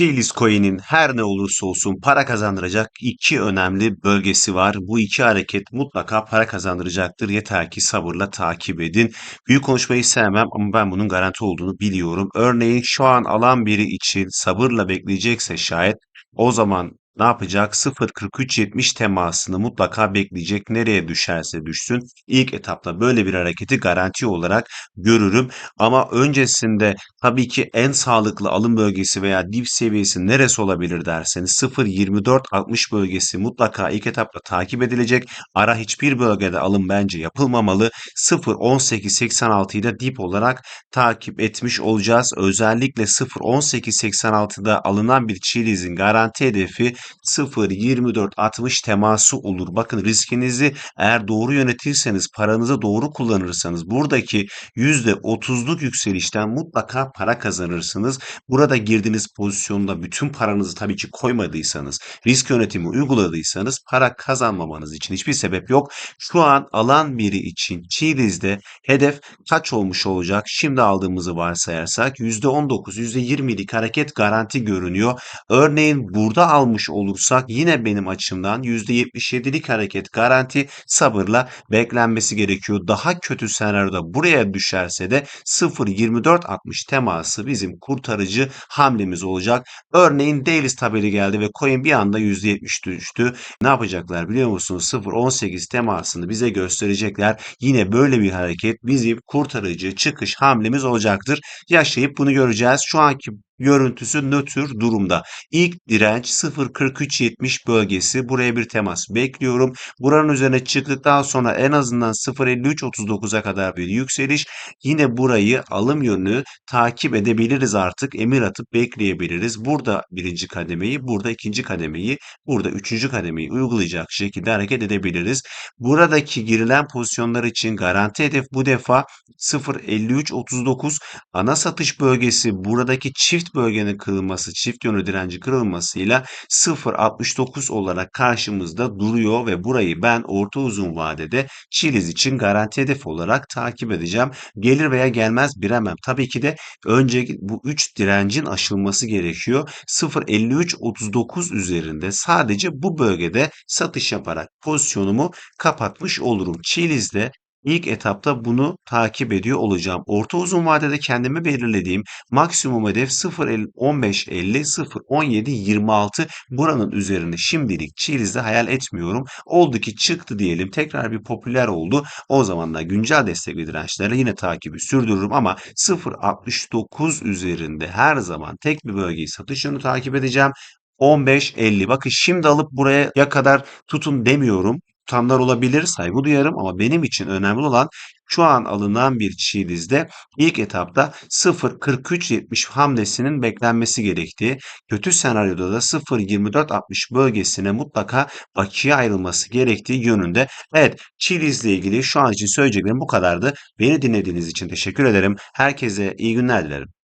Chiliz Coin'in her ne olursa olsun para kazandıracak iki önemli bölgesi var. Bu iki hareket mutlaka para kazandıracaktır. Yeter ki sabırla takip edin. Büyük konuşmayı sevmem ama ben bunun garanti olduğunu biliyorum. Örneğin şu an alan biri için sabırla bekleyecekse şayet o zaman ne yapacak? 0.43.70 temasını mutlaka bekleyecek. Nereye düşerse düşsün. İlk etapta böyle bir hareketi garanti olarak görürüm. Ama öncesinde tabii ki en sağlıklı alım bölgesi veya dip seviyesi neresi olabilir derseniz 0.24.60 bölgesi mutlaka ilk etapta takip edilecek. Ara hiçbir bölgede alım bence yapılmamalı. 0.18.86'yı da dip olarak takip etmiş olacağız. Özellikle 0.18.86'da alınan bir Chiliz'in garanti hedefi 0.24.60 teması olur. Bakın riskinizi eğer doğru yönetirseniz, paranızı doğru kullanırsanız buradaki %30'luk yükselişten mutlaka para kazanırsınız. Burada girdiğiniz pozisyonda bütün paranızı tabii ki koymadıysanız, risk yönetimi uyguladıysanız para kazanmamanız için hiçbir sebep yok. Şu an alan biri için Chiliz'de hedef kaç olmuş olacak? Şimdi aldığımızı varsayarsak %19, %20'lik hareket garanti görünüyor. Örneğin burada almış olursak yine benim açımdan %77'lik hareket garanti sabırla beklenmesi gerekiyor. Daha kötü senaryoda buraya düşerse de 0.24.60 teması bizim kurtarıcı hamlemiz olacak. Örneğin Daily tabeli geldi ve coin bir anda %70 düştü. Ne yapacaklar biliyor musunuz? 0.18 temasını bize gösterecekler. Yine böyle bir hareket bizim kurtarıcı çıkış hamlemiz olacaktır. Yaşayıp bunu göreceğiz. Şu anki görüntüsü nötr durumda. İlk direnç 0.4370 bölgesi. Buraya bir temas bekliyorum. Buranın üzerine çıktıktan sonra en azından 0.5339'a kadar bir yükseliş. Yine burayı alım yönü takip edebiliriz artık. Emir atıp bekleyebiliriz. Burada birinci kademeyi, burada ikinci kademeyi, burada üçüncü kademeyi uygulayacak şekilde hareket edebiliriz. Buradaki girilen pozisyonlar için garanti hedef bu defa 0.5339 ana satış bölgesi buradaki çift bölgenin kırılması, çift yönlü direnci kırılmasıyla 0.69 olarak karşımızda duruyor ve burayı ben orta uzun vadede Chiliz için garanti hedef olarak takip edeceğim. Gelir veya gelmez bilemem. Tabii ki de önce bu 3 direncin aşılması gerekiyor. 0.53.39 üzerinde sadece bu bölgede satış yaparak pozisyonumu kapatmış olurum. Chiliz'de İlk etapta bunu takip ediyor olacağım. Orta uzun vadede kendime belirlediğim maksimum hedef 0.15.50, 0.17.26 buranın üzerine şimdilik Chiliz'de hayal etmiyorum. Oldu ki çıktı diyelim tekrar bir popüler oldu. O zaman da güncel destek ve dirençlerle yine takibi sürdürürüm ama 0.69 üzerinde her zaman tek bir bölgeyi satış yönü takip edeceğim. 15.50 bakın şimdi alıp buraya kadar tutun demiyorum tutanlar olabilir, saygı duyarım ama benim için önemli olan şu an alınan bir çiğdizde ilk etapta 0.43.70 hamlesinin beklenmesi gerektiği, kötü senaryoda da 0.24.60 bölgesine mutlaka bakiye ayrılması gerektiği yönünde. Evet, çiğdizle ilgili şu an için söyleyeceklerim bu kadardı. Beni dinlediğiniz için teşekkür ederim. Herkese iyi günler dilerim.